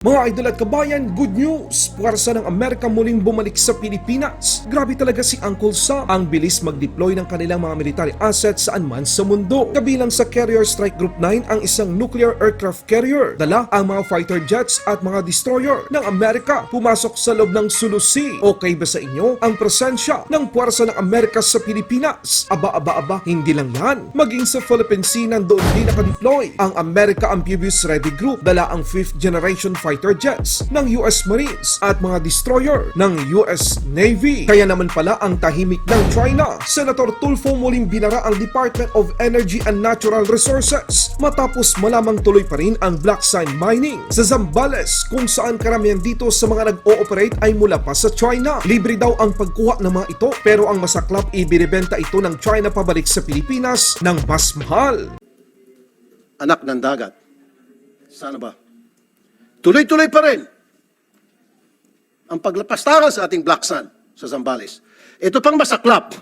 Mga idol at kabayan, good news! Puwersa ng Amerika muling bumalik sa Pilipinas. Grabe talaga si Uncle Sam. Ang bilis mag-deploy ng kanilang mga military assets saan man sa mundo. Kabilang sa Carrier Strike Group 9 ang isang nuclear aircraft carrier. Dala ang mga fighter jets at mga destroyer ng Amerika pumasok sa loob ng Sulu Sea. Okay ba sa inyo ang presensya ng puwersa ng Amerika sa Pilipinas? Aba, aba, aba, hindi lang yan. Maging sa Philippine Sea nandoon din nakadeploy ang America Amphibious Ready Group. Dala ang 5th generation fighter jets ng US Marines at mga destroyer ng US Navy. Kaya naman pala ang tahimik ng China. Senator Tulfo muling binara ang Department of Energy and Natural Resources matapos malamang tuloy pa rin ang black sand mining sa Zambales kung saan karamihan dito sa mga nag-ooperate ay mula pa sa China. Libre daw ang pagkuha ng mga ito pero ang masaklap ibinibenta ito ng China pabalik sa Pilipinas ng mas mahal. anak ng dagat. Sana ba? Tuloy-tuloy pa rin ang paglapastangan sa ating Black Sun sa Zambales. Ito pang masaklap,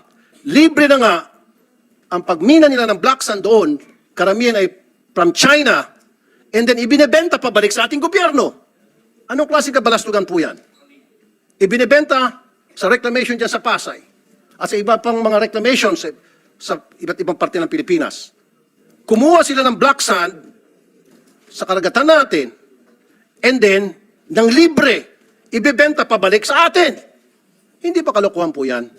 libre na nga ang pagmina nila ng Black Sun doon, karamihan ay from China, and then ibinebenta pabalik sa ating gobyerno. Anong klaseng kabalastugan po yan? Ibinebenta sa reclamation dyan sa Pasay at sa iba pang mga reclamation sa, sa iba't ibang parte ng Pilipinas kumuha sila ng black sand sa karagatan natin and then, ng libre, ibebenta pabalik sa atin. Hindi pa kalokohan po yan.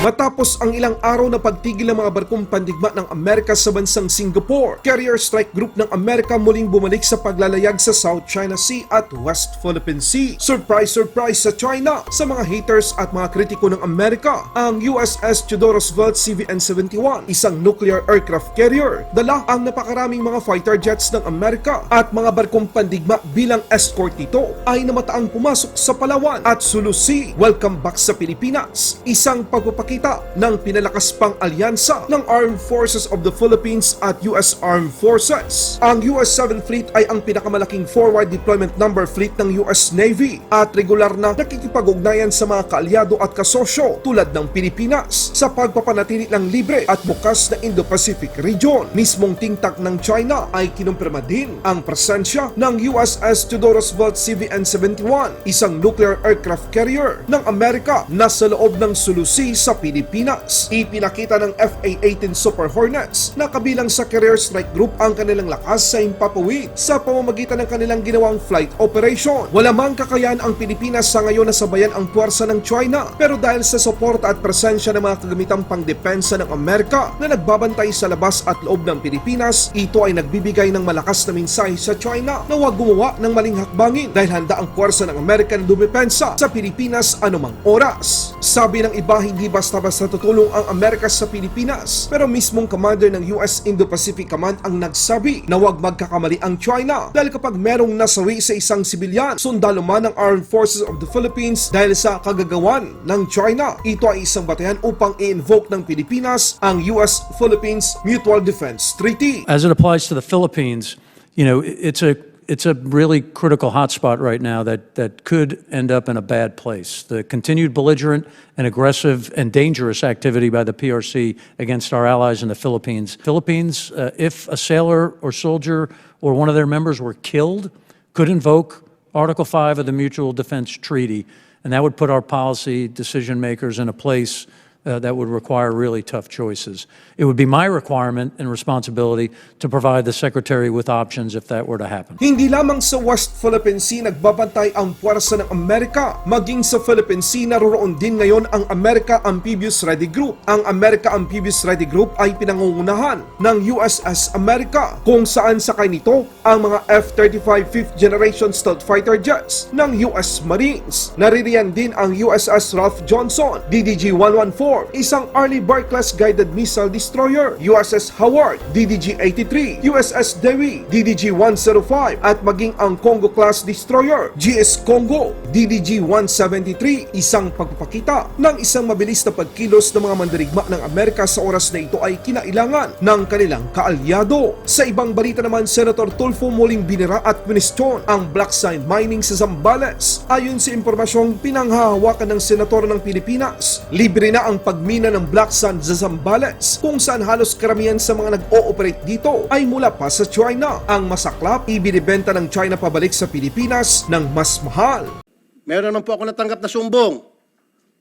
Matapos ang ilang araw na pagtigil ng mga barkong pandigma ng Amerika sa bansang Singapore, Carrier Strike Group ng Amerika muling bumalik sa paglalayag sa South China Sea at West Philippine Sea. Surprise, surprise sa China sa mga haters at mga kritiko ng Amerika. Ang USS Theodore Roosevelt CVN-71, isang nuclear aircraft carrier, dala ang napakaraming mga fighter jets ng Amerika at mga barkong pandigma bilang escort nito ay namataang pumasok sa Palawan at Sulu Sea. Welcome back sa Pilipinas. Isang pagpapakita ng pinalakas pang alyansa ng Armed Forces of the Philippines at US Armed Forces. Ang US 7 Fleet ay ang pinakamalaking forward deployment number fleet ng US Navy at regular na nakikipag-ugnayan sa mga kaalyado at kasosyo tulad ng Pilipinas sa pagpapanatili ng libre at bukas na Indo-Pacific region. Mismong tingtak ng China ay kinumpirma din ang presensya ng USS Theodore Roosevelt CVN-71, isang nuclear aircraft carrier ng Amerika na sa loob ng Sulu Sea sa Pilipinas. Ipinakita ng FA-18 Super Hornets na kabilang sa Carrier Strike Group ang kanilang lakas sa impapawid sa pamamagitan ng kanilang ginawang flight operation. Wala mang kakayahan ang Pilipinas sa ngayon na sabayan ang puwersa ng China pero dahil sa suporta at presensya ng mga kagamitang pangdepensa ng Amerika na nagbabantay sa labas at loob ng Pilipinas, ito ay nagbibigay ng malakas na mensahe sa China na huwag gumawa ng maling hakbangin dahil handa ang puwersa ng Amerika na dumepensa sa Pilipinas anumang oras. Sabi ng iba hindi basta-basta ang Amerika sa Pilipinas. Pero mismong commander ng US Indo-Pacific Command ang nagsabi na huwag magkakamali ang China. Dahil kapag merong nasawi sa isang sibilyan, sundalo man ng Armed Forces of the Philippines dahil sa kagagawan ng China, ito ay isang batayan upang i-invoke ng Pilipinas ang US-Philippines Mutual Defense Treaty. As it applies to the Philippines, you know, it's a it's a really critical hotspot right now that that could end up in a bad place. The continued belligerent and aggressive and dangerous activity by the PRC against our allies in the Philippines. Philippines, uh, if a sailor or soldier or one of their members were killed, could invoke Article 5 of the Mutual Defense Treaty, and that would put our policy decision makers in a place that would require really tough choices. It would be my requirement and responsibility to provide the Secretary with options if that were to happen. Hindi lamang sa West Philippine Sea nagbabantay ang puwersa ng Amerika, maging sa Philippine Sea naroroon din ngayon ang America Amphibious Ready Group. Ang America Amphibious Ready Group ay pinangungunahan ng USS America kung saan sakay nito ang mga F-35 5th Generation Stealth Fighter Jets ng US Marines. Naririyan din ang USS Ralph Johnson, DDG-114, isang Early Bird Class Guided Missile Destroyer, USS Howard, DDG-83, USS Dewi, DDG-105 at maging ang Congo Class Destroyer, GS Congo, DDG-173, isang pagpapakita ng isang mabilis na pagkilos ng mga mandirigma ng Amerika sa oras na ito ay kinailangan ng kanilang kaalyado. Sa ibang balita naman, Senator Tulfo muling binira at ministyon ang black sand mining sa Zambales. Ayon sa impormasyong pinanghahawakan ng Senator ng Pilipinas, libre na ang ang pagmina ng black sand sa Zambales kung saan halos karamihan sa mga nag-ooperate dito ay mula pa sa China. Ang masaklap, ibinibenta ng China pabalik sa Pilipinas ng mas mahal. Meron naman po ako natanggap na sumbong.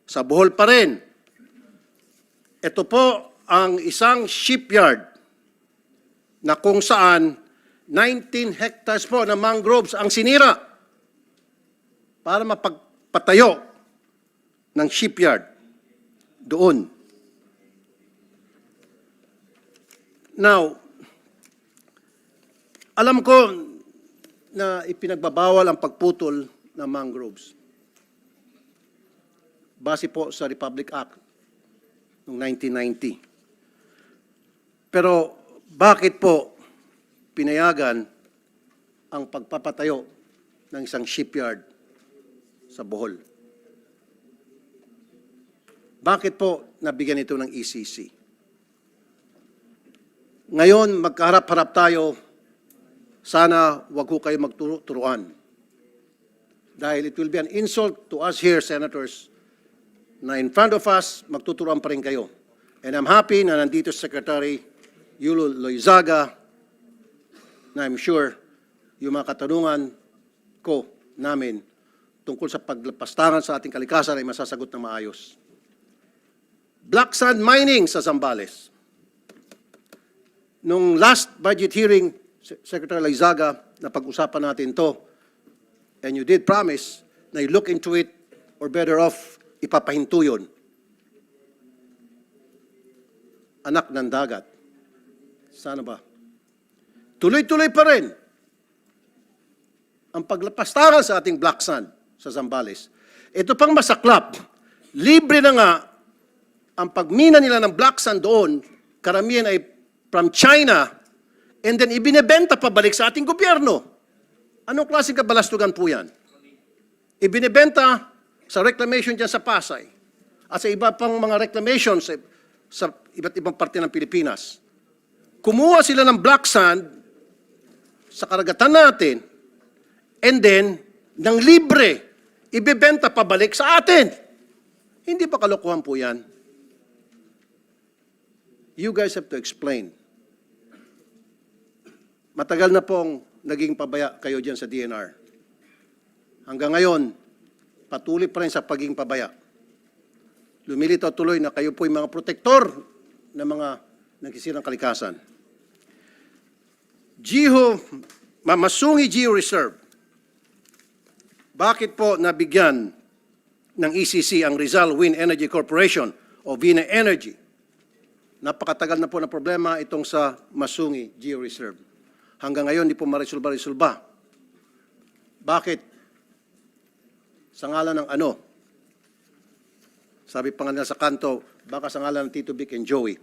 Sa Bohol pa rin. Ito po ang isang shipyard na kung saan 19 hectares po ng mangroves ang sinira para mapagpatayo ng shipyard doon. Now, alam ko na ipinagbabawal ang pagputol ng mangroves. Base po sa Republic Act noong 1990. Pero bakit po pinayagan ang pagpapatayo ng isang shipyard sa Bohol? Bakit po nabigyan ito ng ECC? Ngayon, magkaharap-harap tayo, sana wag ho kayo magturuan. Dahil it will be an insult to us here, senators, na in front of us, magtuturuan pa rin kayo. And I'm happy na nandito si Secretary Yulo Loizaga, na I'm sure yung mga katanungan ko namin tungkol sa paglapastangan sa ating kalikasan ay masasagot na maayos. Black sand mining sa Zambales. Nung last budget hearing, Se- Secretary Lizaga, na pag-usapan natin to, and you did promise na you look into it or better off, ipapahinto yun. Anak ng dagat. Sana ba? Tuloy-tuloy pa rin ang paglapastangan sa ating black sand sa Zambales. Ito pang masaklap, libre na nga ang pagmina nila ng black sand doon, karamihan ay from China, and then ibinebenta pabalik sa ating gobyerno. Anong klaseng kabalastugan po yan? Ibinebenta sa reclamation dyan sa Pasay at sa iba pang mga reclamation sa, sa iba't ibang parte ng Pilipinas. Kumuha sila ng black sand sa karagatan natin and then, ng libre, ibebenta pabalik sa atin. Hindi ba kalokohan po yan? You guys have to explain. Matagal na pong naging pabaya kayo dyan sa DNR. Hanggang ngayon, patuloy pa rin sa pagiging pabaya. Lumilitaw tuloy na kayo po yung mga protektor ng mga nagsisirang kalikasan. Jiho, Mamasungi Geo Reserve. Bakit po nabigyan ng ECC ang Rizal Wind Energy Corporation o Vina Energy? Napakatagal na po na problema itong sa Masungi Geo Reserve. Hanggang ngayon, di po marisulba-risulba. Bakit? Sa ngalan ng ano? Sabi pa nga nila sa kanto, baka sa ngalan ng Tito Vic and Joey.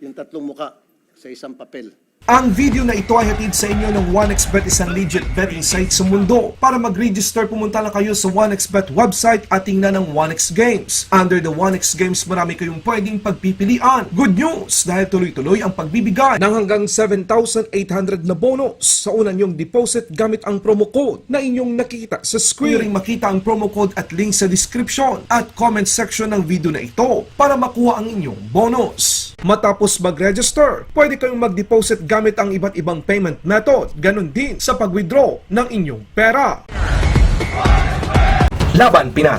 Yung tatlong muka sa isang papel. Ang video na ito ay hatid sa inyo ng 1xBet isang legit betting site sa mundo. Para mag-register, pumunta lang kayo sa 1xBet website at tingnan ng 1x Games. Under the 1x Games, marami kayong pwedeng pagpipilian. Good news! Dahil tuloy-tuloy ang pagbibigay ng hanggang 7,800 na bonus sa unang nyong deposit gamit ang promo code na inyong nakita sa screen. Ring makita ang promo code at link sa description at comment section ng video na ito para makuha ang inyong bonus. Matapos mag-register, pwede kayong mag-deposit gamit ang iba't ibang payment method. Ganon din sa pag-withdraw ng inyong pera. Laban Pinas